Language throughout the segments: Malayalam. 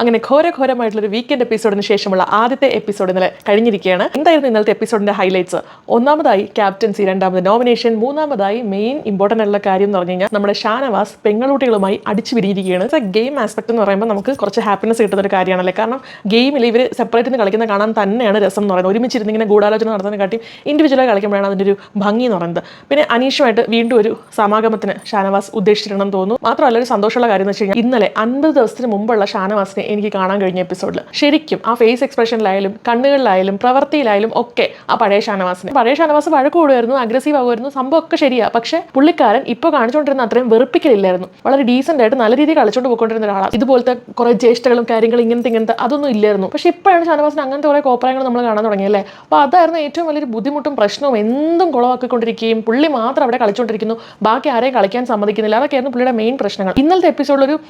അങ്ങനെ ഘോരഘോരമായിട്ടുള്ള ഒരു വീക്കെൻഡ് എപ്പിസോഡിന് ശേഷമുള്ള ആദ്യത്തെ എപ്പിസോഡ് ഇന്നലെ കഴിഞ്ഞിരിക്കുകയാണ്. എന്തായിരുന്നു ഇന്നലത്തെ എപ്പിസോഡിന്റെ ഹൈലൈറ്റ്സ് ഒന്നാമതായി ക്യാപ്റ്റൻസി രണ്ടാമത് നോമിനേഷൻ മൂന്നാമതായി മെയിൻ ഇമ്പോർട്ടന്റ് ആയിട്ടുള്ള കാര്യം എന്ന് പറഞ്ഞു കഴിഞ്ഞാൽ നമ്മുടെ ഷാനവാസ് പെങ്ങളൂട്ടികളുമായി അടിച്ചു വിരിയിരിക്കുകയാണ് ഗെയിം ആസ്പെക്ട് എന്ന് പറയുമ്പോൾ നമുക്ക് കുറച്ച് ഹാപ്പിനെസ് കിട്ടുന്ന ഒരു കാര്യമാണല്ലേ. കാരണം ഗെയിമിൽ ഇവർ സെപ്പറേറ്റ് നിന്ന് കളിക്കുന്ന കാണാൻ തന്നെയാണ് രസം എന്ന് പറയുന്നത്. ഒരുമിച്ചിരുന്ന് ഇങ്ങനെ ഗൂഢാലോചന നടത്തുന്ന കാട്ടി ഇൻഡിവിജ്വലായി കളിക്കുമ്പോഴാണ് അതിന്റെ ഒരു ഭംഗി എന്ന് പറയുന്നത്. പിന്നെ അനീഷുമായിട്ട് വീണ്ടും ഒരു സമാഗമത്തിന് ഷാനവാസ് ഉദ്ദേശിച്ചിട്ടുണ്ടെന്ന് തോന്നുന്നു. മാത്രമല്ല ഒരു സന്തോഷമുള്ള കാര്യം എന്ന് വെച്ച് കഴിഞ്ഞാൽ ഇന്നലെ അൻപത് ദിവസത്തിന് മുമ്പുള്ള ഷാനവാസിനെ എനിക്ക് കാണാൻ കഴിഞ്ഞ എപ്പിസോഡിൽ ശരിക്കും ആ ഫേസ് എക്സ്പ്രഷനിലായാലും കണ്ണുകളിലായാലും പ്രവൃത്തിയിലായാലും ഒക്കെ ആ പഴയ ഷാനവാസിനെ. പഴയ ഷാനവാസ് വഴക്ക് കൂടുമായിരുന്നു അഗ്രസീവ് ആകുമായിരുന്നു സംഭവം ഒക്കെ ശരിയാ. പക്ഷേ പുള്ളിക്കാരൻ ഇപ്പോൾ കാണിച്ചുകൊണ്ടിരുന്ന അത്രയും വെറുപ്പിക്കലില്ലായിരുന്നു. വളരെ ഡീസെന്റ് ആയിട്ട് നല്ല രീതിയിൽ കളിച്ചുകൊണ്ട് പോയിക്കൊണ്ടിരുന്ന ഒരാളാണ് ഇതുപോലത്തെ കുറെ ജ്യേഷ്ഠകളും കാര്യങ്ങളും ഇങ്ങനത്തെ ഇങ്ങനത്തെ അതൊന്നും ഇല്ലായിരുന്നു. പക്ഷേ ഇപ്പോഴാണ് ഷാനവാസിന് അങ്ങനത്തെ കുറെ കോപ്രായങ്ങൾ നമ്മൾ കാണാൻ തുടങ്ങിയല്ലേ? അപ്പോൾ അതായിരുന്നു ഏറ്റവും വലിയൊരു ബുദ്ധിമുട്ടും പ്രശ്നവും. എന്തും കുളമാക്കിക്കൊണ്ടിരിക്കുകയും പുള്ളി മാത്രം അവിടെ കളിച്ചുകൊണ്ടിരിക്കുന്നു. ബാക്കി ആരെയും കളിക്കാൻ സമ്മതിക്കുന്നില്ല. അതൊക്കെയായിരുന്നു പുള്ളിയുടെ മെയിൻ പ്രശ്നങ്ങൾ. ഇന്നലത്തെ എപ്പിസോഡിൽ ഒരു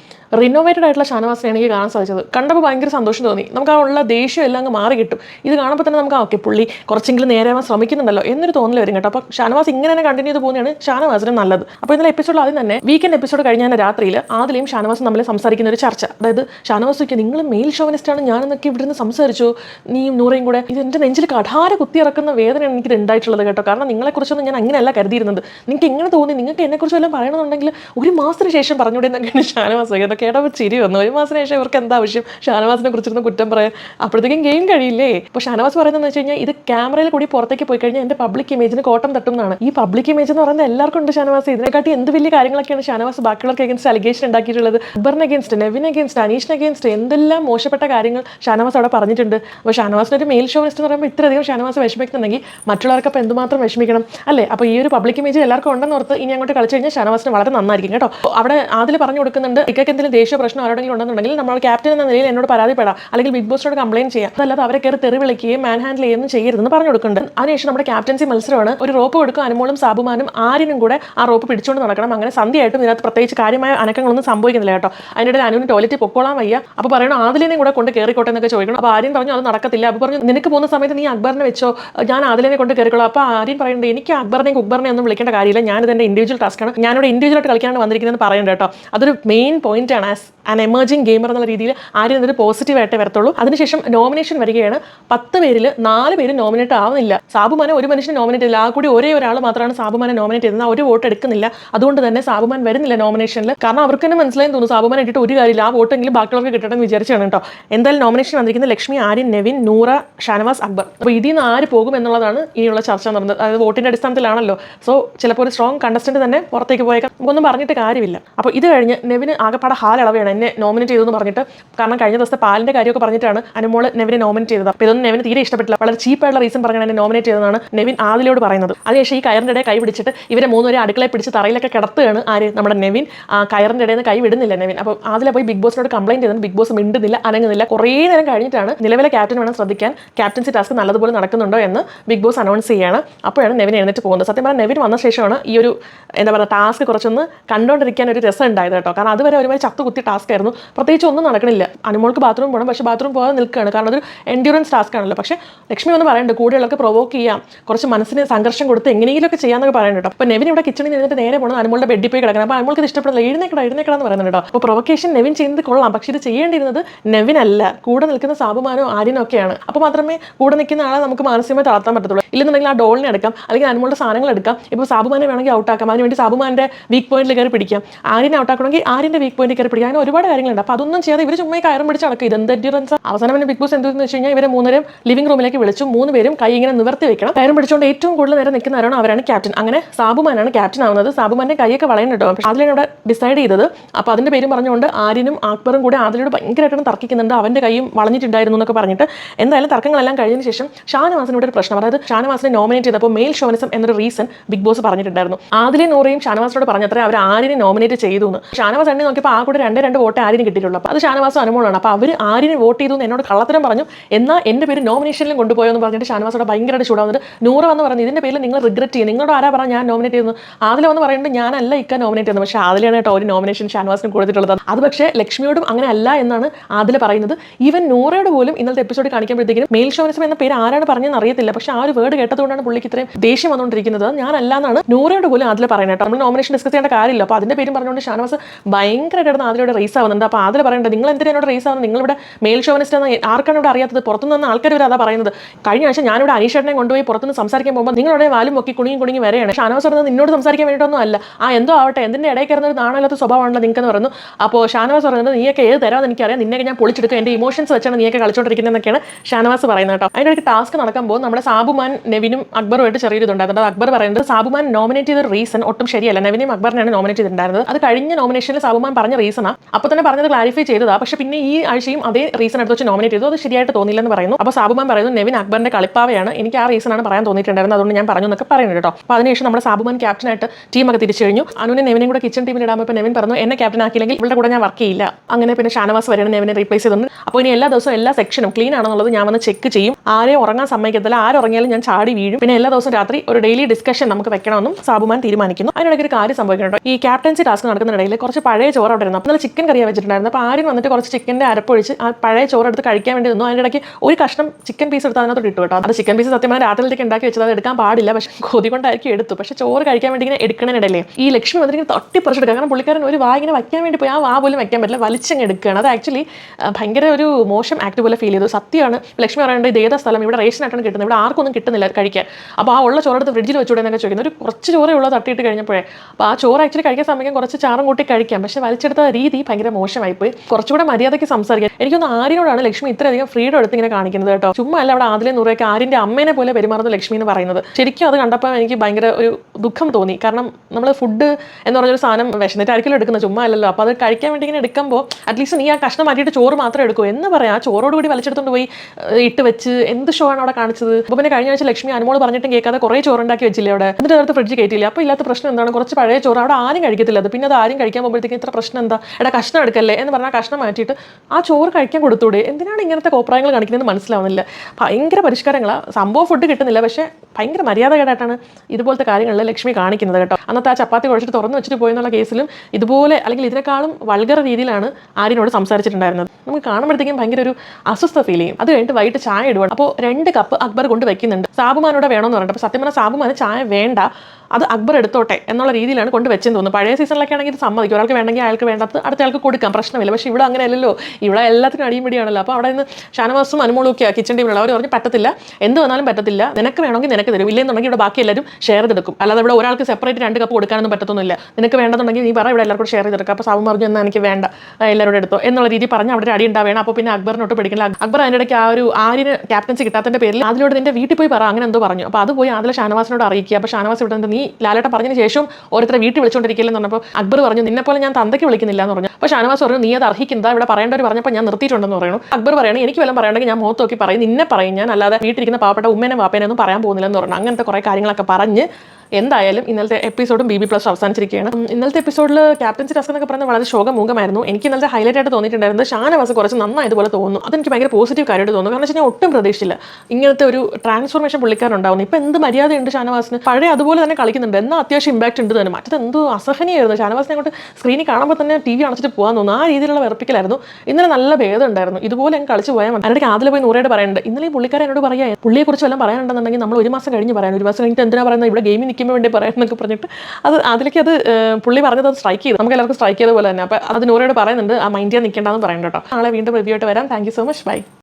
റിനോവേറ്റഡ് ആയിട്ടുള്ള ഷാനവാസിനെ എനിക്ക് കാണാൻ സാധിച്ചത് കണ്ടപ്പോൾ ഭയങ്കര സന്തോഷം തോന്നി. നമുക്ക് ആ ഉള്ള ദേഷ്യം എല്ലാം അങ്ങ് മാറി കിട്ടും. ഇത് കാണുമ്പോൾ തന്നെ നമുക്ക് ഓക്കെ പുള്ളി കുറച്ചെങ്കിലും നേരെയാവാൻ ശ്രമിക്കുന്നുണ്ടല്ലോ എന്നൊരു തോന്നൽ വരും കേട്ടോ. അപ്പോൾ ഷാനവാസ് ഇങ്ങനെ തന്നെ കണ്ടിന്യൂ ചെയ്ത് പോകുന്നതാണ് ഷാനവാസിന് നല്ലത്. അപ്പോൾ ഇന്നലെ എപ്പിസോഡിൽ ആദ്യം തന്നെ വീക്കെൻഡ് എപ്പിസോഡ് കഴിഞ്ഞാൽ രാത്രിയിൽ ആദ്യം ഷാനവാസും തമ്മിൽ സംസാരിക്കുന്ന ഒരു ചർച്ച. അതായത് ഷാനവാസ് നിങ്ങൾ മെയിൽ ഷോവനിസ്റ്റാണ് ഞാനെന്നൊക്കെ ഇവിടെ നിന്ന് സംസാരിച്ചു. നീയും നൂറയും കൂടെ. ഇത് എന്റെ നെഞ്ചിൽ കഠാര കുത്തിയിറക്കുന്ന വേദനയാണ് എനിക്ക് ഉണ്ടായിട്ടുള്ളത് കേട്ടോ. കാരണം നിങ്ങളെക്കുറിച്ചൊന്നും ഞാൻ അങ്ങനെയല്ല കരുതിയിരുന്നത്. നിങ്ങൾക്ക് എങ്ങനെ തോന്നി? നിങ്ങൾക്ക് എന്നെക്കുറിച്ച് വല്ലതും പറയണമെന്നുണ്ടെങ്കിൽ ഒരു മാസത്തിന് ശേഷം പറഞ്ഞുകൂടെ എന്നൊക്കെയാണ് ഷാനവാസ് എന്നൊക്കെ കേട്ടപ്പോൾ ചിരി വന്നു. ഒരു മാസത്തിന് ശേഷം ഇവർക്ക് എന്താ ആവശ്യം ഷാനവാസിനെ കുറിച്ചിരുന്ന് കുറ്റം പറയാൻ. അപ്പോഴത്തേക്കും ഗെയിം കഴിയില്ലേ? അപ്പോൾ ഷാനവാസ് പറയുന്നത് വെച്ച് കഴിഞ്ഞാൽ ഇത് ക്യാമറയിൽ കൂടി പുറത്തേക്ക് പോയി കഴിഞ്ഞാൽ എന്റെ പബ്ലിക് ഇമേജിന് കോട്ടം തട്ടും എന്നാണ്. ഈ പബ്ലിക് ഇമേജ് എന്ന് പറയുന്നത് എല്ലാവർക്കും ഉണ്ട് ഷാനവാസ്. ഇതിനെക്കാട്ടി എന്ത് വലിയ കാര്യങ്ങളൊക്കെയാണ് ഷാനവാസ് ബാക്കിയുള്ളവർക്ക് അഗേൻസ്റ്റ് അലിഗേഷൻ ഉണ്ടാക്കിയിട്ടുള്ളത്? അക്ബറിന് against Nevin against Aneesh against എന്തെല്ലാം മോശപ്പെട്ട കാര്യങ്ങൾ ഷാനവാസ് അവിടെ പറഞ്ഞിട്ടുണ്ട്. അപ്പോൾ ഷാനവാസിന് ഒരു മെയിൽ ഷോവിസ്റ്റ് എന്ന് പറയുമ്പോൾ ഇത്രയധികം ഷാനവാസ് വിഷമിക്കുന്നുണ്ടെങ്കിൽ മറ്റുള്ളവർക്ക് അപ്പോൾ എന്തുമാത്രം വിഷമിക്കണം? അല്ലേ? അപ്പോൾ ഈ ഒരു പബ്ലിക് ഇമേജ് എല്ലാവർക്കും ഉണ്ടെന്ന് ഓർത്ത് ഇനി അങ്ങോട്ട് കളിച്ചു കഴിഞ്ഞാൽ ഷാനവാസിന് വളരെ നന്നായിരിക്കും കേട്ടോ. അവിടെ ആദ്യം പറഞ്ഞു കൊടുക്കുന്നുണ്ട് ഇക്കൊക്കെ എന്തെങ്കിലും ദേശീയ പ്രശ്നം ആരോടെങ്കിലും ഉണ്ടെന്നുണ്ടെങ്കിൽ നമ്മൾ ക്യാപ്റ്റൻ എന്ന നിലയിൽ എന്നോട് പരാതിപ്പെടാം. അല്ലെങ്കിൽ ബിഗ് ബോസിനോട് കംപ്ലയിന്റ് ചെയ്യാം. അതല്ലാതെ അവരെ കയറി തെറി വിളിക്കുകയും മാൻ ഹാൻഡിൽ ചെയ്യുകയും ചെയ്യരുതെന്ന് പറഞ്ഞു കൊടുക്കുന്നുണ്ട്. അതിനുശേഷം നമ്മുടെ ക്യാപ്റ്റൻസി മത്സരമാണ്. ഒരു റോപ്പ് കൊടുക്കും. അനുമോളും സാബുമാനും ആരിനും കൂടെ ആ റോപ്പ് പിടിച്ചുകൊണ്ട് നടക്കണം. അങ്ങനെ സന്ധ്യയായിട്ടും ഇതിനകത്ത് പ്രത്യേകിച്ച് കാര്യമായ അനക്കങ്ങളൊന്നും സംഭവിക്കുന്നില്ല കേട്ടോ. അതിനിടയിൽ അനുവിന് ടോയ്ലറ്റിൽ പൊക്കോളാൻ വയ്യ. അപ്പോൾ പറയണം ആദിലിനെയും കൂടെ കൊണ്ട് കയറിക്കോട്ടെ എന്നൊക്കെ ചോദിക്കണം. അപ്പോൾ ആര്യൻ പറഞ്ഞു അത് നടക്കത്തില്ല. അപ്പോൾ പറഞ്ഞു നിനക്ക് പോകുന്ന സമയത്ത് നീ അക്ബറിനെ വെച്ചോ? ഞാൻ ആദിലിനെ കൊണ്ട് കയറിക്കോളാം അപ്പോൾ ആര്യൻ പറയുന്നത് എനിക്ക് അക്ബറിനെയും കുക്ബറിനെ ഒന്നും വിളിക്കേണ്ട കാര്യമില്ല. ഞാൻ എന്റെ ഇൻഡിവിജ്വൽ ടാസ്ക്കാണ് ഞാനിവിടെ ഇൻഡിവിജ്വലായിട്ട് കളിക്കാനാണ് വന്നിരിക്കുന്നത് പറയുന്നത് കേട്ടോ. അതൊരു മെയിൻ പോയിന്റ് ആണ്. ആസ് ആൻ എമർജിങ് ഗെയിമർ എന്നുള്ള രീതിയിൽ ആരും എന്നൊരു പോസിറ്റീവായിട്ടേ വരത്തുള്ളൂ. അതിനുശേഷം നോമിനേഷൻ വരികയാണ്. പത്ത് പേരിൽ നാല് പേര് നോമിനേറ്റ് ആവുന്നില്ല. സാബുമാനെ ഒരു മനുഷ്യനെ നോമിനേറ്റ് ചെയ്തില്ല. ആ കൂടി ഒരേ ഒരാൾ മാത്രമാണ് സാബുമാനെ നോമിനേറ്റ് ചെയ്തത്. ഒരു വോട്ട് എടുക്കുന്നില്ല. അതുകൊണ്ട് തന്നെ സാബുമാൻ വരുന്നില്ല നോമിനേഷനിൽ കാരണം അവർക്ക് തന്നെ മനസ്സിലായി തോന്നുന്നു. സാബുമാൻ ഇട്ടിട്ട് ഒരു കാര്യമില്ല. ആ വോട്ടെങ്കിലും ബാക്കിയുള്ളവർക്ക് കിട്ടണം എന്ന് വിചാരിച്ചാണ് കേട്ടോ. എന്തായാലും നോമിനേഷൻ വന്നിരിക്കുന്ന ലക്ഷ്മി ആര്യൻ നെവിൻ നൂറ ഷാനവാസ് അക്ബർ. അപ്പോൾ ഇതിൽ നിന്ന് ആര് പോകും എന്നുള്ളതാണ് ഇനിയുള്ള ചർച്ച നടന്നത് അതായത് വോട്ടിന്റെ അടിസ്ഥാനത്തിലാണല്ലോ. സോ ചിലപ്പോൾ ഒരു സ്ട്രോങ് കണ്ടസ്റ്റന്റ് തന്നെ പുറത്തേക്ക് പോയേക്കാം. നമുക്കൊന്നും പറഞ്ഞിട്ട് കാര്യമില്ല. അപ്പോൾ ഇത് കഴിഞ്ഞ് നെവിന് ആകെപ്പാടെ ഹാലളവയാണ് എന്നെ നോമിനേറ്റ് ചെയ്തു എന്ന് പറഞ്ഞിട്ട് കാരണം കഴിഞ്ഞ ദിവസത്തെ പാലിന്റെ കാര്യമൊക്കെ പറഞ്ഞിട്ടാണ് അനുമോൾ നെവിനെ നോമിനേറ്റ് ചെയ്തത്. അപ്പോൾ ഇതൊന്നും നെവിന് തീരെ ഇഷ്ടപ്പെട്ടില്ല. വളരെ ചീപ്പായിട്ടുള്ള റീസൺ പറഞ്ഞാണ് എന്നെ നോമിനേറ്റ് ചെയ്തതാണ് നെവിൻ ആദിലോട് പറയുന്നത്. അതിനുശേഷം ഈ കയറിന്റെ ഇടയിൽ കൈ പിടിച്ചിട്ട് ഇവരെ മൂന്നുപേരെ അടുക്കളയിൽ പിടിച്ച് തറയിലൊക്കെ കിടത്തുകയാണ് ആര്? നമ്മുടെ നെവിൻ. കയറിന്റെ ഇടയിൽ നിന്ന് കൈ വിടുന്നില്ല നെവിൻ. അപ്പോൾ ആദ്യം പോയി ബിഗ് ബോസിനോട് കംപ്ലൈന്റ് ചെയ്തത് ബിഗ് ബോസ് മിണ്ടുന്നില്ല അനങ്ങുന്നില്ല. കുറേ നേരം കഴിഞ്ഞിട്ടാണ് നിലവിലെ ക്യാപ്റ്റൻ വേണം ശ്രദ്ധിക്കാൻ. ക്യാപ്റ്റൻസി ടാസ്ക് നല്ലതുപോലെ നടക്കുന്നുണ്ടോ എന്ന് ബിഗ് ബോസ് അനൗൺസ് ചെയ്യാണ്. അപ്പോഴാണ് നെവിൻ എഴുന്നേറ്റ് പോകുന്നത്. സത്യം പറഞ്ഞാൽ നെവിൻ വന്ന ശേഷമാണ് ഈ ഒരു എന്താ പറയുക ടാസ്ക് കുറച്ചൊന്ന് കണ്ടുകൊണ്ടിരിക്കാൻ ഒരു രസം ഉണ്ടായത് കേട്ടോ. കാരണം അതുവരെ ഒരുമാതിരി ചത്തു കുത്തി ടാസ്ക് ആയിരുന്നു. പ്രത്യേകിച്ച് ഒന്നും നടക്കണില്ല. അനുമോൾക്ക് ബാത്റൂം പോകണം പക്ഷേ ബാത്റൂം പോകാതെ നിൽക്കുകയാണ്. കാരണം അതൊരു എൻഡ്യൂറൻസ് ടാസ്ക് ആണല്ലോ. പക്ഷേ ലക്ഷ്മി ഒന്ന് പറയുന്നുണ്ട് കൂടെയുള്ളവർക്ക് പ്രൊവോക്ക് ചെയ്യാം. കുറച്ച് മനസ്സിന് സംഘർഷം കൊടുത്ത് എങ്ങനെയെങ്കിലുമൊക്കെ ചെയ്യാമെന്നൊക്കെ പറയുന്നുണ്ട് അപ്പോൾ നെവിൻ ഇവിടെ കിച്ചണിൽ നിന്നിട്ട് നേരെ പോകണം അനുമോളുടെ ബെഡിൽ പോയി കിടക്കണം. അപ്പോൾ അനുമോൾക്ക് ഇഷ്ടപ്പെടുന്നില്ല. എഴുന്നേക്കട എഴുന്നേക്കടാന്ന് പറയുന്നുണ്ട് അപ്പോൾ പ്രൊവക്കേഷൻ നെവിൻ ചെയ്യുന്നത് കൊള്ളാം. പക്ഷേ ഇത് ചെയ്യേണ്ടിയിരുന്നത് നെവിൻ അല്ല കൂടെ നിൽക്കുന്ന സാബുമാനോ ആര്യനോ ഒക്കെയാണ് അപ്പോൾ മാത്രമേ കൂടെ നിൽക്കുന്ന ആളെ നമുക്ക് മാനസികമായി തളർത്താൻ പറ്റത്തുള്ളൂ. ഇല്ലെന്നുണ്ടെങ്കിൽ ആ ഡോളിനെ എടുക്കാം. അല്ലെങ്കിൽ അനുമോളുടെ സാധനങ്ങൾ എടുക്കാം. ഇപ്പോൾ സാബുമാനെ വേണമെങ്കിൽ ഔട്ടാക്കാം അതിനുവേണ്ടി സാബുമാന്റെ വീക്ക് പോയിന്റിൽ കയറി പിടിക്കാം. ആര്യനെ ഔട്ടാക്കണമെങ്കിൽ ആര്യന്റെ വീക്ക് പോയിന്റിൽ കയറി പിടിക്കാം. അങ്ങനെ ഒരുപാട് കാര്യങ്ങളുണ്ട്. അപ്പോൾ അതൊന്നും ചെയ്യാതെ ഇവർ ചുമ്മാ കയറും പിടിച്ച് നടക്കും. ഇത് എന്ത് എൻഡ്യൂറൻസ് അവസാനം പിന്നെ ബിഗ് ബോസ് എന്ത് വെച്ച് കഴിഞ്ഞാൽ ഇവരെ മൂന്നേരം ലിവിംഗ് റൂമിലേക്ക് വിളിച്ചു. മൂന്ന് പേരും കൈ ഇങ്ങനെ നിവർത്തി വെക്കണം. കയറും പിടിച്ചുകൊണ്ട് ഏറ്റവും കൂടുതൽ നേരം നിൽക്കുന്നവരാണ് അവരാണ് ക്യാപ്റ്റൻ അങ്ങനെ സാബുമാനാണ് ക്യാപ്റ്റൻ ആവുന്നത്. സാബുമാന്റെ കൈയൊക്കെ വളയുന്നുണ്ടോ പക്ഷേ അതിലാണ് ഇവിടെ ഡിസൈഡ് ചെയ്തത്. അപ്പോൾ അതിന്റെ പേരും പറഞ്ഞുകൊണ്ട് ആര്യനും അക്ബറും കൂടെ അതിലൂടെ ഭയങ്കരമായിട്ടാണ് തർക്കിക്കുന്നുണ്ട്. അവന്റെ കൈയും വളഞ്ഞിട്ടുണ്ടായിരുന്നു എന്നൊക്കെ പറഞ്ഞിട്ട്. എന്തായാലും തർക്കങ്ങളെല്ലാം കഴിഞ്ഞതിന് ശേഷം ഷാനവാസിനോട് ഒരു പ്രശ്നം. അതായത് ഷാനവാസിനെ നോമിനേറ്റ് ചെയ്തപ്പോൾ മെയിൽ ഷോനിസം എന്നൊരു റീസൺ ബിഗ് ബോസ് പറഞ്ഞിട്ടുണ്ടായിരുന്നു. ആദിലെ നൂറയും ഷാനവാസിനോട് പറഞ്ഞത്രേ അവർ ആര്യനെ നോമിനേറ്റ് ചെയ്തു എന്ന് ഷാനവാസ് എണ്ണി നോക്കിയപ്പോൾ ആ കൂടെ രണ്ട് രണ്ട് വോട്ട് ആര്യന് കിട്ടിയിട്ടുള്ളൂ? അപ്പോൾ അത് ഷാനവാസും അനുമോളാണ്. അപ്പോൾ അവർ ആരിനെ വോട്ട് ചെയ്തു എന്ന് എന്നോട് കള്ളത്തരം പറഞ്ഞു. എന്നാൽ എന്റെ പേര് നോമിനേഷനിലും കൊണ്ടുപോയോ എന്ന് പറഞ്ഞിട്ട് ഷാനവാസോടെ ഭയങ്കരമായിട്ട് ചൂടാവുന്നത് നൂറ് വന്ന് പറഞ്ഞു ഇതിന്റെ പേരിൽ നിങ്ങൾ റിഗ്രറ്റ് ചെയ്യും. നിങ്ങളോട് ആരാ പറഞ്ഞാൽ ഞാൻ നോമിനേറ്റ് ചെയ്യുന്നു ആദില വന്ന് പറയുന്നത് ഞാനല്ല ഇക്ക നോമിനേറ്റ് ചെയ്യുന്നത് പക്ഷേ ആദിലാണ് കേട്ടോ ഒരു നോമിനേഷൻ ഷാനവാസിന് കൊടുത്തിട്ടുള്ളത്. അത് പക്ഷേ ലക്ഷ്മിയോടും അങ്ങനെ അല്ല എന്നാണ് ആദില പറയുന്നത്. ഈവൻ നൂറയോട് പോലും ഇന്നത്തെ എപ്പിസോഡ് കാണിക്കുമ്പോഴത്തേക്കും മെയിൽ ഷോനിസം എന്ന പേര് ആരാണ് പറഞ്ഞതെന്ന് അറിയത്തില്ല. പക്ഷേ ആ ഒരു വേർഡ് കേട്ടതുകൊണ്ടാണ് പുള്ളിക്ക് ഇത്രയും ദേഷ്യം വന്നുകൊണ്ടിരിക്കുന്നത്. ഞാനല്ല എന്നാണ് നൂറയോട് പോലും ആദില പറയുന്നത് നമ്മൾ നോമിനേഷൻ ഡിസ്കസ് ചെയ്യേണ്ട കാര്യമില്ല. അപ്പോൾ അതിന്റെ പേരും പറഞ്ഞുകൊണ്ട് ഷാനവാസ് ഭയങ്കരമായിട്ട് ആദിലയുടെ ആവുന്നുണ്ട്. അപ്പോൾ അതിൽ പറയേണ്ടത് നിങ്ങൾ എന്തിനാണ് എന്നോട് റേസ് ആവുന്നത്? നിങ്ങളിവിടെ മെയിൽ ഷോവനിസ്റ്റ് എന്ന് ആർക്കാണ് ഇവിടെ അറിയാത്തത്? പുറത്തുനിന്ന് ആൾക്കാർ വരെ അതാ പറയുന്നത്. കഴിഞ്ഞ ആഴ്ച ഞാനിവിടെ അനീഷേട്ടനെ കൊണ്ടുപോയി പുറത്തുനിന്ന് സംസാരിക്കാൻ പോകുമ്പോൾ നിങ്ങളുടെ വാലും ഒക്കെ കുണിയും കുണിയും വരെയാണ്. ഷാനവാസ് പറഞ്ഞത് നിന്നോട് സംസാരിക്കാൻ വേണ്ടിയിട്ടൊന്നും അല്ല. ആ എന്തോ ആവട്ടെ എന്തിന്റെ ഇടയിൽ കയറുന്ന ഒരു നാണമില്ലാത്ത സ്വഭാവമാണല്ലോ നിങ്ങൾക്കെന്ന് പറഞ്ഞു അപ്പോൾ ഷാനവാസ് പറയുന്നത് നീയൊക്കെ ഏത് തരാമെന്ന് എനിക്കറിയാം. നിന്നെ ഞാൻ പൊളിച്ചെടുക്കും. എന്റെ ഇമോഷൻസ് വെച്ചാണ് നീയൊക്കെ കളിച്ചോണ്ടിരിക്കുന്നതെന്നൊക്കെയാണ് ഷാനവാസ് പറയുന്നത് കേട്ടോ. അതിന്റെ ഒരു ടാസ്ക് നടക്കാൻ പോകും. നമ്മുടെ സാബുമാൻ നെവിനും അക്ബറുമായിട്ട് ചെറിയൊരു ഇതുണ്ടായിരുന്നു അത് അക്ബർ പറയുന്നത് സാബുമാൻ നോമിനേറ്റ് ചെയ്ത റീസൺ ഒട്ടും ശരിയല്ല. നെവിനും അക്ബറിനെയാണ് നോമിനേറ്റ് ചെയ്തിട്ടുണ്ടായിരുന്നത്. അത് കഴിഞ്ഞ നോമിനേഷനിൽ സാബുമാൻ പറഞ്ഞ റീസണാണ് അപ്പോൾ തന്നെ പറഞ്ഞത് ക്ലാരിഫൈ ചെയ്തതാ. പക്ഷെ പിന്നെ ഈ ആഴ്ചയും അതേ റീസൺ എടുത്ത് വെച്ച് നോമിനേറ്റ് ചെയ്തു. അത് ശരിയായിട്ട് തോന്നില്ലെന്ന് പറയുന്നു. അപ്പോൾ സാബുമാൻ പറയുന്നു നെവിൻ അക്ബറിന്റെ കളിപ്പാവയാണ്. എനിക്ക് ആ റീസൺ ആണ് പറയാൻ തോന്നിയിട്ടുണ്ടായിരുന്നത്. അതുകൊണ്ട് ഞാൻ പറഞ്ഞു എന്നൊക്കെ പറയുന്നത് കേട്ടോ. അപ്പോൾ അതിനുശേഷം നമ്മുടെ സാബുമാൻ ക്യാപ്റ്റനായിട്ട് ടീമൊക്കെ തിരിച്ചു കഴിഞ്ഞു. അനുവിനെ നെവിനെ കൂടെ കിച്ചൺ ടീമിൽ ഇടാൻ ഇപ്പോൾ നെവിൻ പറഞ്ഞു എന്നെ ക്യാപ്റ്റൻ ആക്കിയില്ലെങ്കിൽ ഇവളുടെ കൂടെ ഞാൻ വർക്ക് ചെയ്യില്ല. അങ്ങനെ പിന്നെ ഷാനവാസ് വരെയാണ് നെവിനെ റീപ്ലേസ് ചെയ്തിട്ടുണ്ട് അപ്പോൾ ഇനി എല്ലാ ദിവസവും എല്ലാ സെക്ഷനും ക്ലീൻ ആണെന്നുള്ളത് ഞാൻ വന്ന് ചെക്ക് ചെയ്യും. ആരെ ഉറങ്ങാൻ സമ്മതിക്കത്തില്ല. ആരുറങ്ങിയാലും ഞാൻ ചാടി വീഴും. പിന്നെ എല്ലാ ദിവസവും രാത്രി ഒരു ഡെയിലി ഡിസ്കഷൻ നമുക്ക് വെക്കണമെന്നും സാബുമാൻ തീരുമാനിക്കുന്നു. അതിനിടയ്ക്ക് ഒരു കാര്യം സംഭവിക്കുന്നുണ്ടോ. ഈ ക്യാപ്റ്റൻസി ടാസ്ക് നടക്കുന്നിടയിൽ കുറച്ച് പഴയ ചോറ് അവിടെ ഇരുന്നു. അപ്പോൾ ചിക്കൻ കറിയാണ് വെച്ചിട്ടുണ്ടായിരുന്നു അപ്പോൾ ആരും വന്നിട്ട് കുറച്ച് ചിക്കന്റെ അരപ്പൊഴിച്ച് ആ പഴയ ചോറ് എടുത്ത് കഴിക്കാൻ വേണ്ടി നിന്നു. അതിന്റെ ഇടയ്ക്ക് ഒരു കഷ്ണം ചിക്കൻ പീസ് എടുത്ത് അതിനകത്ത് ഇട്ടു കേട്ടോ. അത് ചിക്കൻ പീസ് സത്യം രാത്രിയിലേക്ക് ഉണ്ടാക്കി വെച്ചത് അത് എടുക്കാൻ പാടില്ല. പക്ഷേ കൊതി കൊണ്ടായിരിക്കും എടുത്തു. പക്ഷേ ചോറ് കഴിക്കാൻ വേണ്ടി ഇങ്ങനെ എടുക്കണതിനിടയിലേ ഈ ലക്ഷ്മി വന്നിട്ട് ഇങ്ങനെ തട്ടിപ്പറിച്ചെടുക്കുക കാരണം പുള്ളിക്കാരൻ ഒരു വാ ഇങ്ങനെ വയ്ക്കാൻ വേണ്ടി പോയി. ആ വാ പോലും വയ്ക്കാൻ പറ്റില്ല. വലിച്ചങ്ങ് എടുക്കുകയാണ്. അത് ആക്ച്വലി ഭയങ്കര ഒരു മോശം ആക്ട് പോലെ ഫീൽ ചെയ്തു. സത്യമാണ്. ലക്ഷ്മി പറയേണ്ടത് ഇത് ഏതാ സ്ഥലം? ഇവിടെ റേഷൻ ആയിട്ടാണ് കിട്ടുന്നത്. ഇവിടെ ആർക്കൊന്നും കിട്ടുന്നില്ല കഴിക്കാൻ. അപ്പോൾ ആ ഉള്ള ചോറെടുത്ത് ഫ്രിഡ്ജിൽ വെച്ചുകൂടെ എന്നൊക്കെ ചോദിക്കുന്നത് ഒരു കുറച്ച് ചോറേ ഉള്ളത് തട്ടിയിട്ട് കഴിഞ്ഞപ്പോഴേ. അപ്പോൾ ആ ചോറ് ആക്ച്വലി കഴിക്കാൻ സമയം കുറച്ച് ചാറും കൂട്ടി കഴിക്കാം. പക്ഷേ വലിച്ചെടുത്ത രീതി ഭയങ്കര മോശമായി പോയി കുറച്ചുകൂടെ മര്യാദയ്ക്ക് സംസാരിക്കാം എനിക്കൊന്ന് ആര്യനോടാണ് ലക്ഷ്മി ഇത്രയധികം ഫ്രീഡം എടുത്ത് ഇങ്ങനെ കാണിക്കുന്നത് കേട്ടോ. ചുമ്മാ അല്ല അവിടെ ആദിലെ നൂറേക്ക് ആരിന്റെ അമ്മേനെ പോലെ പെരുമാറുന്ന ലക്ഷ്മി എന്ന് പറയുന്നത്. ശരിക്കും അത് കണ്ടപ്പോൾ എനിക്ക് ഭയങ്കര ഒരു ദുഃഖം തോന്നി. കാരണം നമ്മൾ ഫുഡ് എന്ന് പറഞ്ഞൊരു സാധനം വിശന്നിട്ടായിരിക്കും എടുക്കുന്നത് ചുമ്മാ അല്ലല്ലോ. അപ്പോൾ അത് കഴിക്കാൻ വേണ്ടി ഇങ്ങനെ എടുക്കുമ്പോൾ അറ്റ്ലീസ്റ്റ് നീ ആ കഷ്ണം മാറ്റിയിട്ട് ചോറ് മാത്രം എടുക്കൂ. എന്ന് പറയാം. ആ ചോറോട് കൂടി വലിച്ചെടുത്തോണ്ട് പോയി ഇട്ട് വെച്ച് എന്ത് ഷോ ആണ് അവിടെ കാണിച്ചത്? അപ്പോൾ പിന്നെ കഴിഞ്ഞ ആഴ്ച ലക്ഷ്മി അനുമോൾ പറഞ്ഞിട്ടും കേൾക്കാതെ കുറേ ചോറുണ്ടാക്കി വെച്ചില്ലേ അവിടെ? എന്നിട്ട് അടുത്ത് ഫ്രിഡ്ജ് കയറ്റിയില്ല. അപ്പോൾ ഇല്ലാത്ത പ്രശ്നം എന്താണ്? കുറച്ച് പഴയ ചോറ് അവിടെ ആരും കഴിക്കത്തില്ല. അത് പിന്നെ അത് ആരും കഴിക്കാൻ പോകുമ്പോഴത്തേക്കും ഇത്ര പ്രശ്നം എന്താ? എടാ കഷ്ണം എടുക്കല്ലേ എന്ന് പറഞ്ഞാൽ കഷ്ണം മാറ്റിയിട്ട് ആ ചോറ് കഴിക്കാൻ കൊടുത്തൂടെ? എന്തിനാണ് ഇങ്ങനത്തെ കോപ്രായങ്ങൾ കാണിക്കുന്നത് മനസ്സിലാവുന്നില്ല. ഭയങ്കര പരിഷ്കാരങ്ങളാണ് സംഭവം ഫുഡ് കിട്ടുന്നില്ല പക്ഷേ ഭയങ്കര മര്യാദകേടായിട്ടാണ് ഇതുപോലത്തെ കാര്യങ്ങളിൽ ലക്ഷ്മി കാണിക്കുന്നത് കേട്ടോ. അന്നത്തെ ആ ചപ്പാത്തി കുഴച്ചിട്ട് തുറന്ന് വെച്ചിട്ട് പോയെന്നുള്ള കേസിലും ഇതുപോലെ അല്ലെങ്കിൽ ഇതിനേക്കാളും വൾഗർ രീതിയിലാണ് ആര്യനോട് സംസാരിച്ചിട്ടുണ്ടായിരുന്നത്. നമുക്ക് കാണുമ്പോഴത്തേക്കും ഭയങ്കര ഒരു അസ്വസ്ഥ ഫീൽ ചെയ്യും അത് കഴിഞ്ഞിട്ട് വൈകിട്ട് ചായ ഇടുവാണ്. അപ്പോൾ രണ്ട് കപ്പ് അക്ബർ കൊണ്ട് വെക്കുന്നുണ്ട്. സാബുമാനോടെ വേണമെന്ന് പറഞ്ഞിട്ട്. അപ്പോൾ സത്യം പറഞ്ഞാൽ സാബുമാന് ചായ വേണ്ട. അത് അക്ബർ എടുത്തോട്ടെ എന്നുള്ള രീതിയിലാണ് കൊണ്ട് വെച്ചെന്ന് തോന്നുന്നു. പഴയ സീസണിലൊക്കെ ആണെങ്കിൽ ഇത് സമ്മതിക്കും. ഒരാൾക്ക് വേണമെങ്കിൽ അയാൾക്ക് വേണ്ടത് അടുത്ത ആൾക്ക് കൊടുക്കാം. പ്രശ്നമില്ല. പക്ഷേ ഇവിടെ അങ്ങനെ അല്ലല്ലോ. ഇവിടെ എല്ലാത്തിനും അടിയുംപിടിയാണല്ലോ അപ്പോൾ അവിടെ നിന്ന് ഷാനവാസും അനുമോളും ഒക്കെ കിച്ചൺ ടീമിലുള്ള അവർ പറഞ്ഞ് പറ്റത്തില്ല. എന്ത് വന്നാലും പറ്റത്തില്ല. നിനക്ക് വേണമെങ്കിൽ നിനക്ക് തരും. ഇല്ലെന്നുണ്ടെങ്കിൽ ഇവിടെ ബാക്കി എല്ലാവരും ഷെയർ ചെയ്തെടുക്കും. അല്ലാതെ ഇവിടെ ഒരാൾക്ക് സെപ്പറേറ്റ് രണ്ട് കപ്പ് കൊടുക്കാനൊന്നും പറ്റത്തൊന്നുമില്ല. നിനക്ക് വേണ്ടെന്നുണ്ടെങ്കിൽ നീ പറ. ഇവിടെ എല്ലാവർക്കും ഷെയർ ചെയ്തെടുക്കാം. അപ്പോൾ സാബു പറഞ്ഞു എന്നാൽ എനിക്ക് വേണ്ട. എല്ലാവരോടും എടുത്തോ. എന്നുള്ള രീതി പറഞ്ഞ് അവിടെ അടി ഉണ്ടാവേണം അപ്പോൾ പിന്നെ അക്ബറിനോട്ട് പിടിക്കില്ല അക്ബർ അതിന്റെ ഇടയ്ക്ക് ആ ഒരു ആരിന് ക്യാപ്റ്റൻസി കിട്ടാത്തതിന്റെ പേരിൽ അതിലൂടെ നിന്റെ വീട്ടിൽ പോയി പറ. അങ്ങനെ എന്തോ പറഞ്ഞു. അപ്പോൾ അത് പോയി അതിലെ ഷാനവാസിനോട് അറിയിക്കുക. അപ്പോൾ ഷാനവാസ് ഇവിടെ നിന്ന് നീ ലാലേട്ട പറഞ്ഞതിന് ശേഷം ഓരോരുത്തരെ വീട്ടിൽ വിളിച്ചുകൊണ്ടിരിക്കില്ലെന്ന് പറഞ്ഞപ്പോൾ അക്ബർ പറഞ്ഞു നിന്നെ പോലെ ഞാൻ തന്തയ്ക്ക് വിളിക്കുന്നില്ല എന്ന് പറഞ്ഞു. അപ്പോൾ ഷാനവാസ് പറഞ്ഞു നീ അത് അർഹിക്കുന്നതാ ഇവിടെ പറയേണ്ടവർ പറഞ്ഞപ്പോൾ ഞാൻ നിർത്തിയിട്ടുണ്ടെന്ന് പറയുന്നു. അക്ബർ പറയണേ എനിക്ക് വല്ലതും പറയണമെങ്കിൽ ഞാൻ മുഖത്ത് നോക്കി പറയും നിന്നെ പറയും ഞാൻ അല്ലാതെ വീട്ടിലിരിക്കുന്ന പാവപ്പെട്ട ഉമ്മേനെ വാപ്പേനെ ഒന്നും പറയാൻ പോകുന്നില്ലെന്ന് പറഞ്ഞു. അങ്ങനത്തെ കുറേ കാര്യങ്ങളൊക്കെ പറഞ്ഞ് എന്തായാലും ഇന്നലത്തെ എപ്പിസോഡും ബി ബി പ്ലസ് അവസാനിച്ചിരിക്കുകയാണ്. ഇന്നലത്തെ എപ്പിസോഡിൽ ക്യാപ്റ്റൻസി ടസ്ക് എന്നൊക്കെ പറയുന്നത് വളരെ ശോകമൂകമായിരുന്നു. എനിക്ക് ഇന്നലത്തെ ഹൈലൈറ്റ് ആയിട്ട് തോന്നിയിട്ടുണ്ടായിരുന്നത് ഷാനവാസ് കുറച്ച് നന്നായതുപോലെ തോന്നുന്നു. അതെനിക്ക് ഭയങ്കര പോസിറ്റീവ് കാര്യമായിട്ട് തോന്നുന്നു. കാരണം വെച്ചാൽ ഞാൻ ഒട്ടും പ്രതീക്ഷിച്ചില്ല. ഇങ്ങനത്തെ ഒരു ട്രാൻസ്ഫോർമേഷൻ പുള്ളിക്കാരുണ്ടാവുന്നു ഇപ്പം എന്ത് മര്യാദയുണ്ട് ഷാനവാസിന്? പഴയ അതുപോലെ തന്നെ കളിക്കുന്നുണ്ട്. എന്നാൽ അത്യാവശ്യം ഇമ്പാക്റ്റ് ഉണ്ട് തന്നെ. മറ്റത് എന്തോ അസഹനീയമായിരുന്നു ഷാനവാസിനെ അങ്ങോട്ട് സ്ക്രീനിൽ കാണുമ്പോൾ തന്നെ ടി വി അണച്ചിട്ട് പോകാൻ തോന്നുന്നു. ആ രീതിയിലുള്ള വെറുപ്പിക്കലായിരുന്നു. ഇന്നലെ നല്ല ഭേദം ഉണ്ടായിരുന്നു. ഇതുപോലെ അങ്ങ് കളിച്ച് പോയാൽ അതിനിടയ്ക്ക് ആദ്യം പോയി നൂറയോട് പറയുന്നുണ്ട്. ഇന്നലെ പുള്ളിക്കാരൻ എന്നോട് പറയാം പുള്ളിയെക്കുറിച്ച് വല്ലതും പറയാനുണ്ടെന്നുണ്ടെങ്കിൽ നമ്മൾ ഒരു മാസം കഴിഞ്ഞ് പറയാൻ ഒരു മാസം കഴിഞ്ഞിട്ട് എന്തിനാ പറയുന്നത്? ഇവിടെ ഗെയിമിൽ നിൽക്കുമ്പോൾ വേണ്ടി പറയാമെന്നൊക്കെ പറഞ്ഞിട്ട് അത് അതിലേക്ക് അത് പുള്ളി പറഞ്ഞത് അത് സ്ട്രൈക്ക് ചെയ്തു. നമുക്ക് എല്ലാവർക്കും സ്ട്രൈക്ക് ചെയ്ത പോലെ തന്നെ. അപ്പോൾ അത് പറയുന്നുണ്ട് ആ മൈൻഡ് ചെയ്യാൻ നിൽക്കേണ്ടതെന്ന് പറയുന്നുണ്ട് കേട്ടോ നാളെ വീണ്ടും റിവ്യൂ ആയിട്ട് വരാം. Thank so much bye